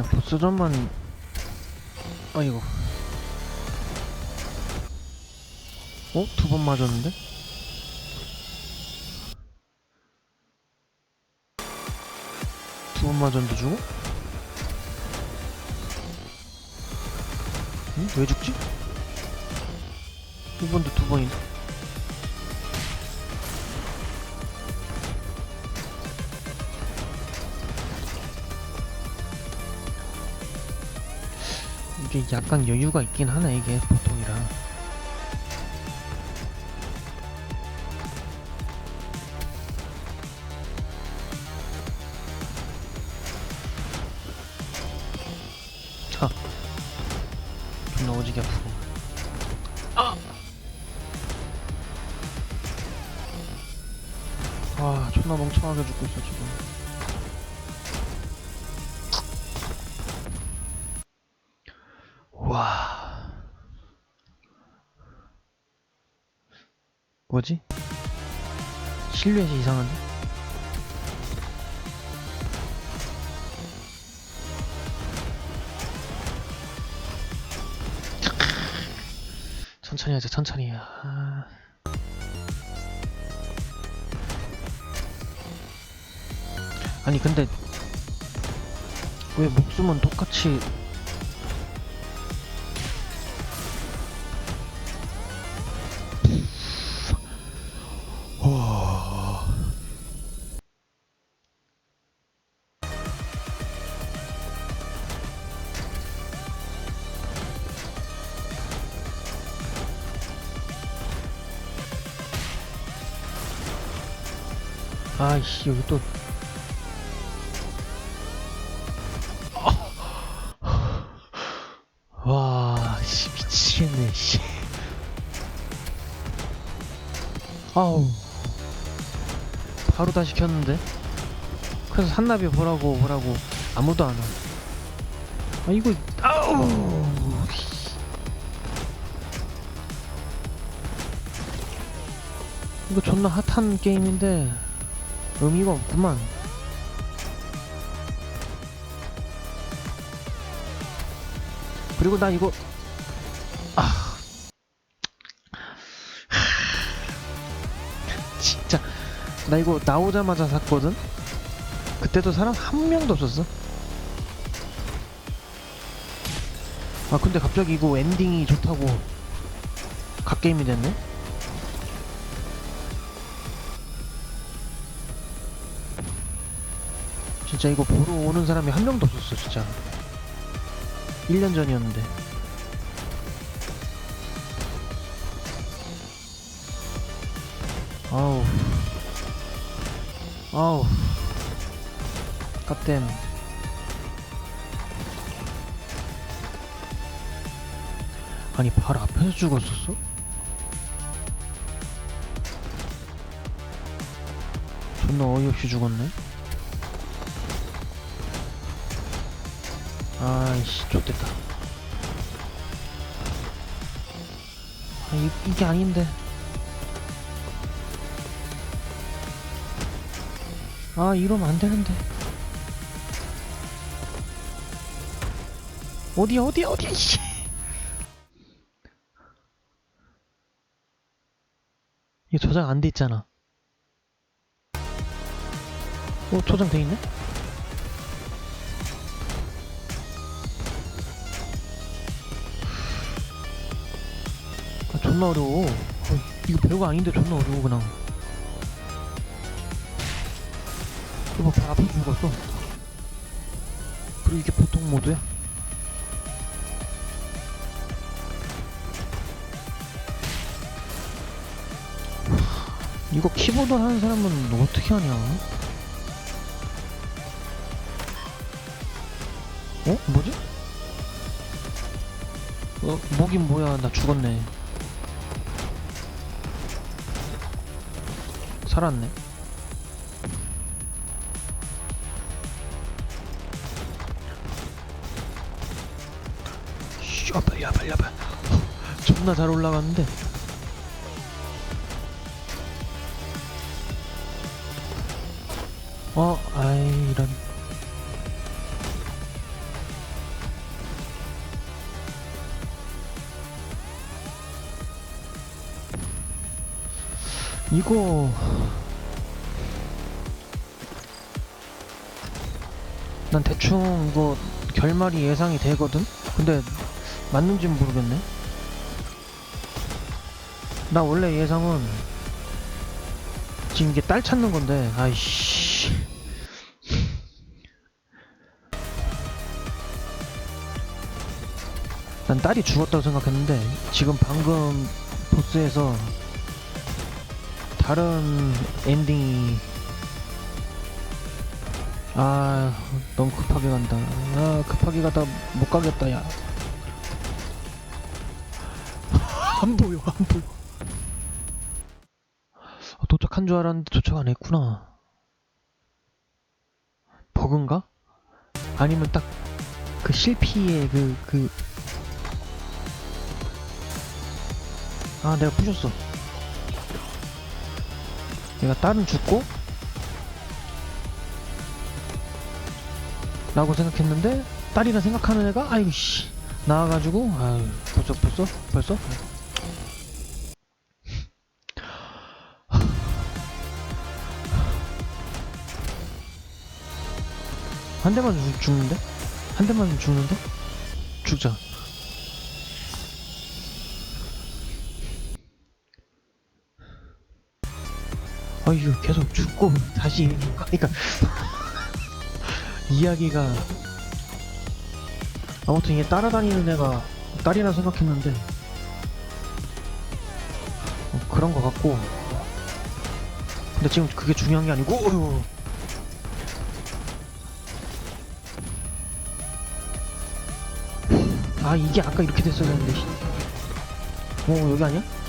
그냥 보스전만 아이고 어? 두 번 맞았는데? 두 번 맞았는데 죽어? 응? 왜 죽지? 이번도 두 번인데 이게 약간 여유가 있긴 하네 이게 보통이라. 자 존나 오지게 아프고. 아! 존나 멍청하게 죽고 있어 지금 뭐지? 실루엣이 이상한데? 천천히 하자 천천히 아... 아니 근데 왜 목숨은 똑같이 아이씨 여기 또 와, 씨, 미치겠네, 씨. 아우. 바로 다 시 켰는데? 그래서 산나비 보라고, 보라고. 아무도 안 와. 아, 이거, 아우! 씨. 이거 존나 핫한 게임인데, 의미가 없구만. 그리고 나 이거 아. 진짜. 나 이거 나오자마자 샀거든? 그때도 사람 한 명도 없었어. 아 근데 갑자기 이거 엔딩이 좋다고 갓게임이 됐네 진짜 이거 보러 오는 사람이 한 명도 없었어 진짜. 1년 전이었는데. 아우. 아우. 갓댐. 아니 바로 앞에서 죽었었어? 존나 어이없이 죽었네 아이씨 좆됐다. 아, 이, 이게 아닌데. 아 이러면 안 되는데. 어디야 어디야 어디야 씨. 이게 저장 안 돼 있잖아. 어 저장 돼 있네? 존나 어려워 어, 이거 별거 아닌데 존나 어려워 그냥. 이거 봐 앞에 죽었어. 그리고 이게 보통 모드야? 이거 키보드 하는 사람은 어떻게 하냐? 어? 뭐지? 어, 뭐긴 뭐야. 나 죽었네 살았네 와 빨리 와. 존나 잘 올라갔는데 이거. 난 대충 이거 결말이 예상이 되거든? 근데 맞는지는 모르겠네. 나 원래 예상은 지금 이게 딸 찾는 건데 아이씨. 난 딸이 죽었다고 생각했는데 지금 방금 보스에서 다른 엔딩이 아 너무 급하게 간다. 아 급하게 가다 못 가겠다 야. 안 보여 안 보여. 아, 도착한 줄 알았는데 도착 안 했구나. 버그인가? 아니면 딱 그 실피의 그 그. 아 내가 부셨어 내가 딸은 죽고? 라고 생각했는데 딸이라 생각하는 애가 아이고 씨. 나와가지고 아유 벌써 벌써? 벌써? 한 대만 죽- 죽는데? 한 대만 죽는데? 죽자 아유 계속 죽고 다시 그러니까 이야기가 아무튼 이게 따라다니는 애가 딸이라 생각했는데 어, 그런 거 같고 근데 지금 그게 중요한 게 아니고 어휴. 아 이게 아까 이렇게 씨. 어 여기 아니야?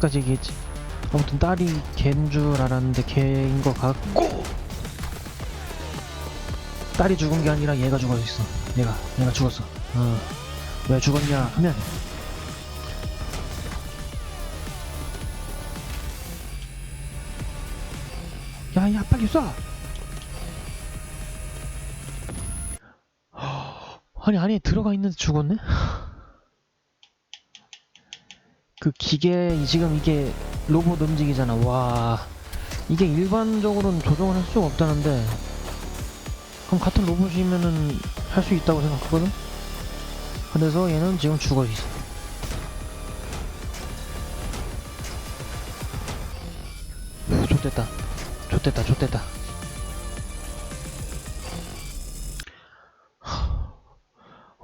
나 어디까지 얘기했지? 아무튼 딸이 걔인 줄 알았는데 걔인 것 같고 딸이 죽은 게 아니라 얘가 죽어 있어. 얘가, 얘가 죽었어. 어. 왜 죽었냐 하면 야, 야, 빨리 쏴! 아니, 안에 들어가 있는데 죽었네? 그 기계 지금 이게 로봇 움직이잖아. 와. 이게 일반적으로는 조정을 할 수가 없다는데. 그럼 같은 로봇이면은 할 수 있다고 생각하거든? 그래서 얘는 지금 죽어 있어. 후, 좋됐다. 좋됐다 좋됐다.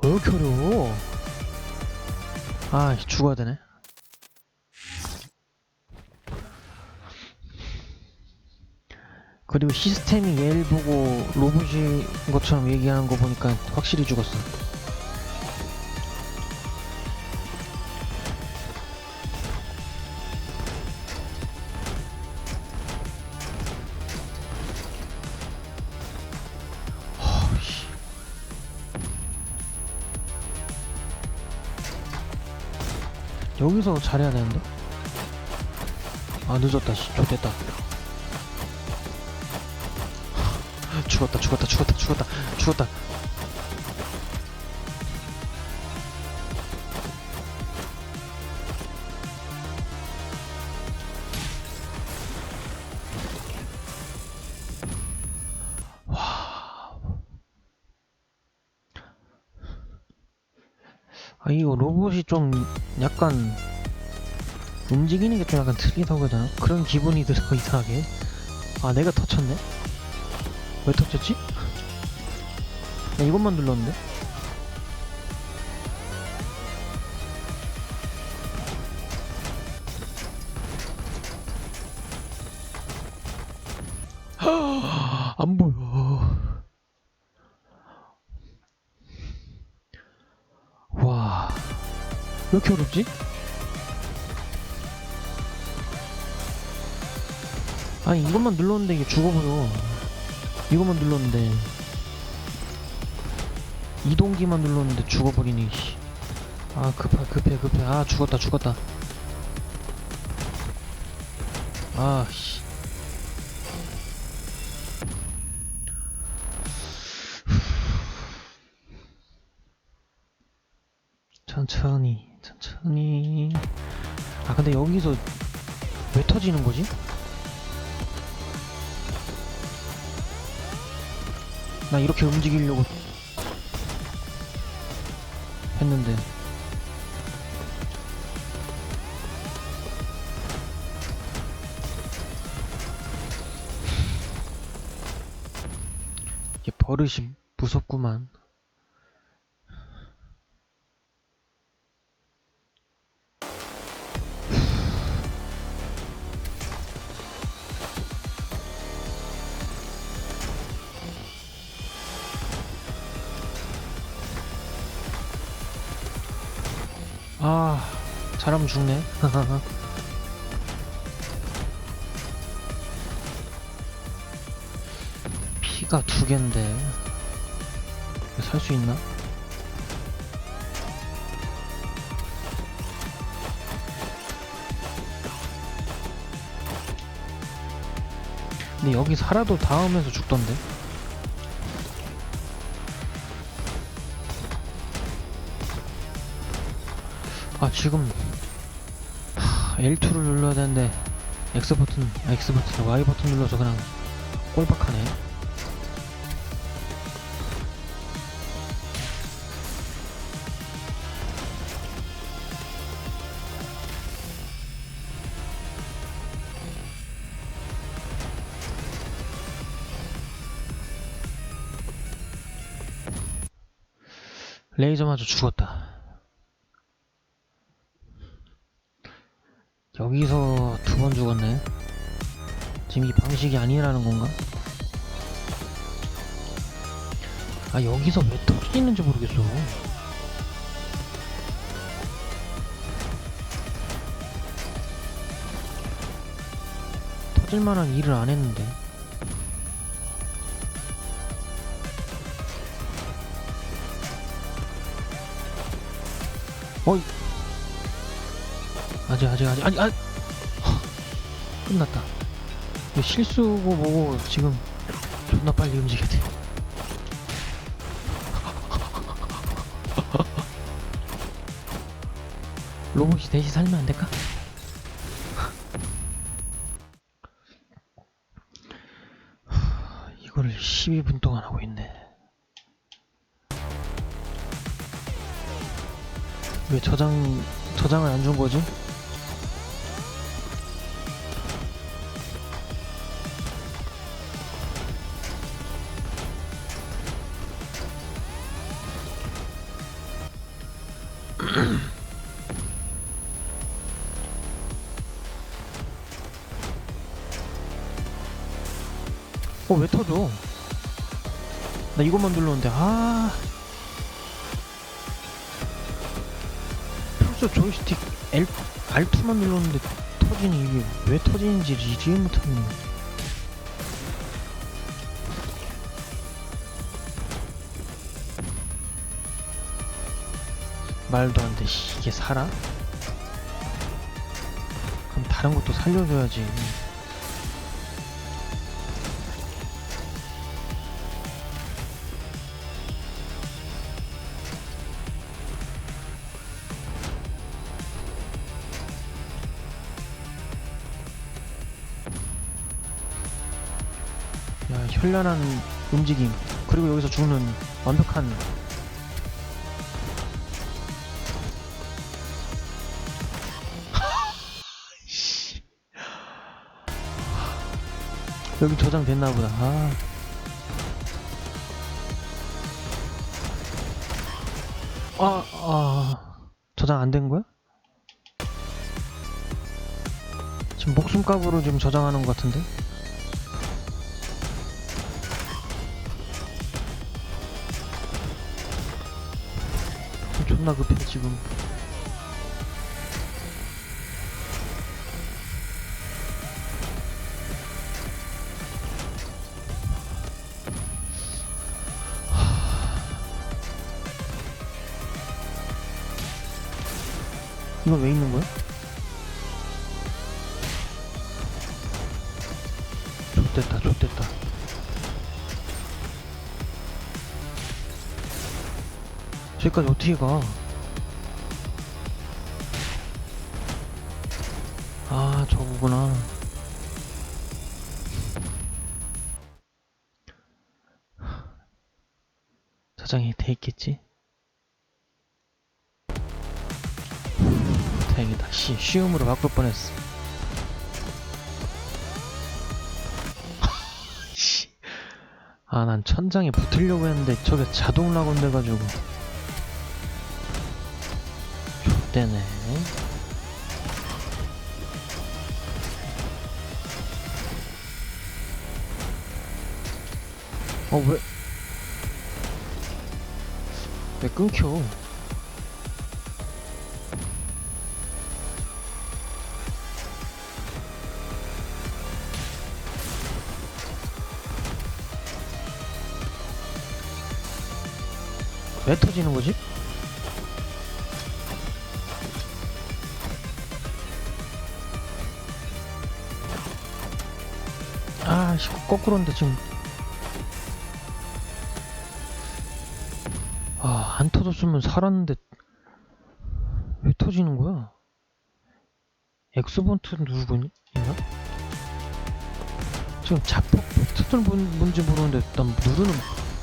왜 이렇게 어려워? 아 죽어야 되네 그리고 시스템이 얘를 보고 로봇인 것처럼 얘기하는 거 보니까 확실히 죽었어. 허씨. 여기서 잘해야 되는데? 아 늦었다 씨 좋됐다 죽었다 죽었다 죽었다 죽었다 죽었다 아 이거 로봇이 좀 약간 움직이는 게 좀 약간 틀리다고 해야 되나? 그런 기분이 들어 이상하게 아 내가 터쳤네? 왜 터졌지? 나 이것만 눌렀는데? 안 보여. 와, 왜 이렇게 어렵지? 아니, 이것만 눌렀는데 이게 죽어버려. 이거만 눌렀는데. 이동기만 눌렀는데 죽어버리니 아 급해 급해 급해. 아 죽었다 죽었다. 아씨. 천천히 천천히. 아 근데 여기서 왜 터지는 거지? 나 이렇게 움직이려고 했는데. 이게 버릇이 무섭구만 잘하면 죽네 피가 두 갠데 살 수 있나? 근데 여기 살아도 닿으면서 죽던데 아 지금 하, L2를 눌러야 되는데 X 버튼, 아, X 버튼, Y 버튼 눌러서 그냥 꼴박하네. 레이저 마저 죽었다. 여기서 두 번 죽었네. 지금 이 방식이 아니라는 건가? 아 여기서 왜 터지는지 모르겠어. 터질 만한 일을 안 했는데. 어이. 아직 아직 아직 아니 아 끝났다. 실수고 뭐고 지금 존나 빨리 움직여야 돼. 로봇이 대신 살면 안 될까? 이거를 12분 동안 하고 있네. 왜 저장 저장을 안 준 거지? 나 이것만 눌렀는데, 아. 평소 조이스틱 L, R2만 눌렀는데 터지니 이게 왜 터지는지 이해 못하네. 말도 안 돼, 씨, 이게 살아? 그럼 다른 것도 살려줘야지. 현란한 움직임. 그리고 여기서 죽는 완벽한. 여기 저장됐나 보다. 아. 아, 아. 저장 안 된 거야? 지금 목숨값으로 지금 저장하는 것 같은데? 존나 급해 지금. 이건 왜 있는 거야? 좆됐다 좆됐다 저기까지 어떻게 가? 아 저거구나. 저장이 돼 있겠지? 다행이다. 씨 쉬움으로 바꿀 뻔했어. 아 난 천장에 붙으려고 했는데 저게 자동 락온 돼가지고 좆대네 어 왜? 왜 끊겨? 왜 터지는 거지? 거꾸로인데 지금. 아, 안 터졌으면 살았는데 왜 터지는 거야? 엑스본트 누르고 있- 있나? 지금 자폭 버튼을 뭔- 뭔지 모르는데 난 누르는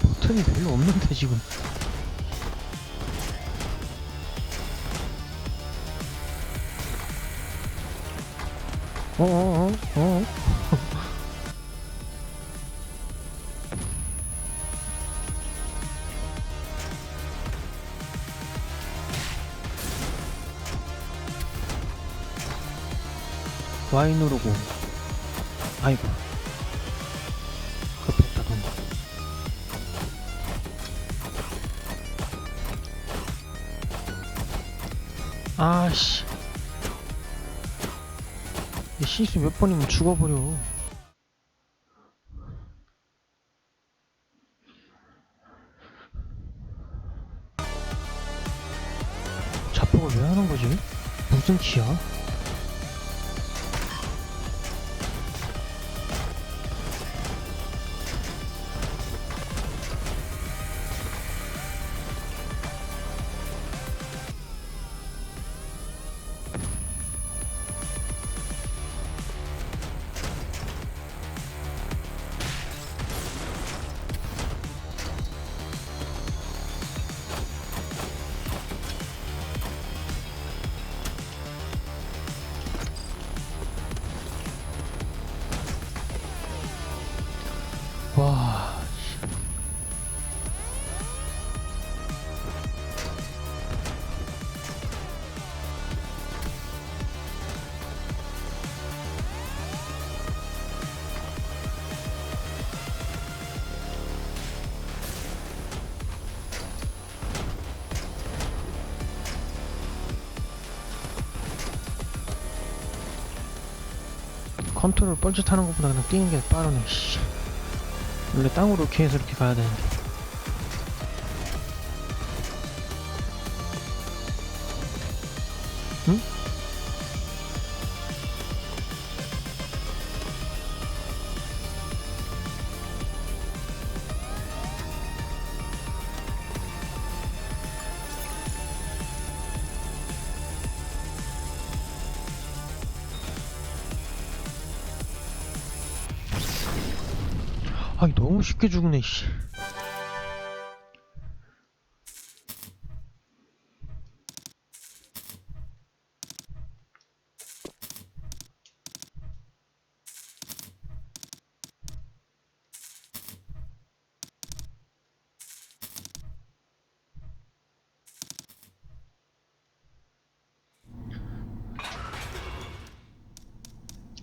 버튼이 별로 없는데 지금. 어어어 어. 누르고 아이고 급했다 동거 아씨 이 실수 몇 번이면 죽어버려 자폭을 왜 하는 거지? 무슨 키야? 컨트롤 뻘짓하는 것보다 그냥 뛰는 게 빠르네 씨. 원래 땅으로 이렇게 해서 이렇게 가야 되는데 응? 쉽게 죽네 씨.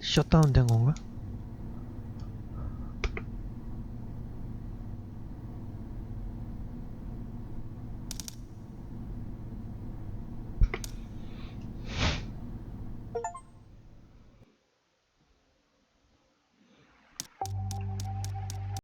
셧다운 된 건가?